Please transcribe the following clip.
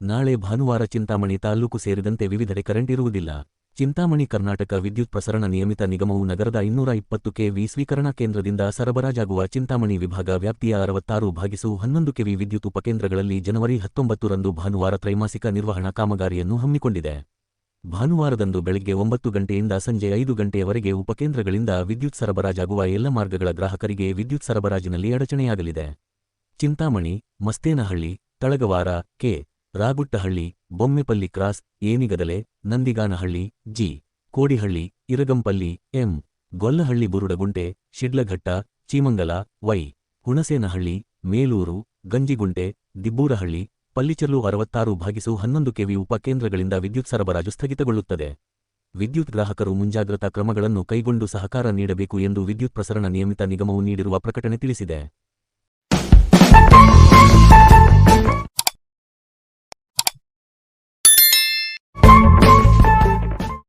ನಾಳೆ ಭಾನುವಾರ ಚಿಂತಾಮಣಿ ತಾಲ್ಲೂಕು ಸೇರಿದಂತೆ ವಿವಿಧೆಡೆ ಕರೆಂಟ್ ಇರುವುದಿಲ್ಲ. ಚಿಂತಾಮಣಿ ಕರ್ನಾಟಕ ವಿದ್ಯುತ್ ಪ್ರಸರಣ ನಿಯಮಿತ ನಿಗಮವು ನಗರದ ಇನ್ನೂರ ಇಪ್ಪತ್ತು ಕೆವಿ ಸ್ವೀಕರಣಾ ಕೇಂದ್ರದಿಂದ ಸರಬರಾಜಾಗುವ ಚಿಂತಾಮಣಿ ವಿಭಾಗ ವ್ಯಾಪ್ತಿಯ ಅರವತ್ತಾರು ಭಾಗಿಸು ಹನ್ನೊಂದು ಕೆವಿ ವಿದ್ಯುತ್ ಉಪಕೇಂದ್ರಗಳಲ್ಲಿ ಜನವರಿ ಹತ್ತೊಂಬತ್ತರಂದು ಭಾನುವಾರ ತ್ರೈಮಾಸಿಕ ನಿರ್ವಹಣಾ ಕಾಮಗಾರಿಯನ್ನು ಹಮ್ಮಿಕೊಂಡಿದೆ. ಭಾನುವಾರದಂದು ಬೆಳಗ್ಗೆ ಒಂಬತ್ತು ಗಂಟೆಯಿಂದ ಸಂಜೆ ಐದು ಗಂಟೆಯವರೆಗೆ ಉಪಕೇಂದ್ರಗಳಿಂದ ವಿದ್ಯುತ್ ಸರಬರಾಜಾಗುವ ಎಲ್ಲ ಮಾರ್ಗಗಳ ಗ್ರಾಹಕರಿಗೆ ವಿದ್ಯುತ್ ಸರಬರಾಜಿನಲ್ಲಿ ಅಡಚಣೆಯಾಗಲಿದೆ. Chintamani, Masthenahalli, Talagavara, K. Ragutahalli, Bommepalli cross, Enigadale, Nandiganahalli, G, Kodihalli, Iragampalli, M, Gollahalli Burudagunte, Sidlaghatta, Cheemangala, Y, Hunasenahalli, Melur, Ganjigunte, Dibburahalli, Pallicharlu ಅರವತ್ತಾರು ಭಾಗಿಸು ಹನ್ನೊಂದು ಕೆವಿ ಉಪಕೇಂದ್ರಗಳಿಂದ ವಿದ್ಯುತ್ ಸರಬರಾಜು ಸ್ಥಗಿತಗೊಳ್ಳುತ್ತದೆ. ವಿದ್ಯುತ್ ಗ್ರಾಹಕರು ಮುಂಜಾಗ್ರತಾ ಕ್ರಮಗಳನ್ನು ಕೈಗೊಂಡು ಸಹಕಾರ ನೀಡಬೇಕು ಎಂದು ವಿದ್ಯುತ್ ಪ್ರಸರಣ ನಿಯಮಿತ ನಿಗಮವು ನೀಡಿರುವ ಪ್ರಕಟಣೆ ತಿಳಿಸಿದೆ.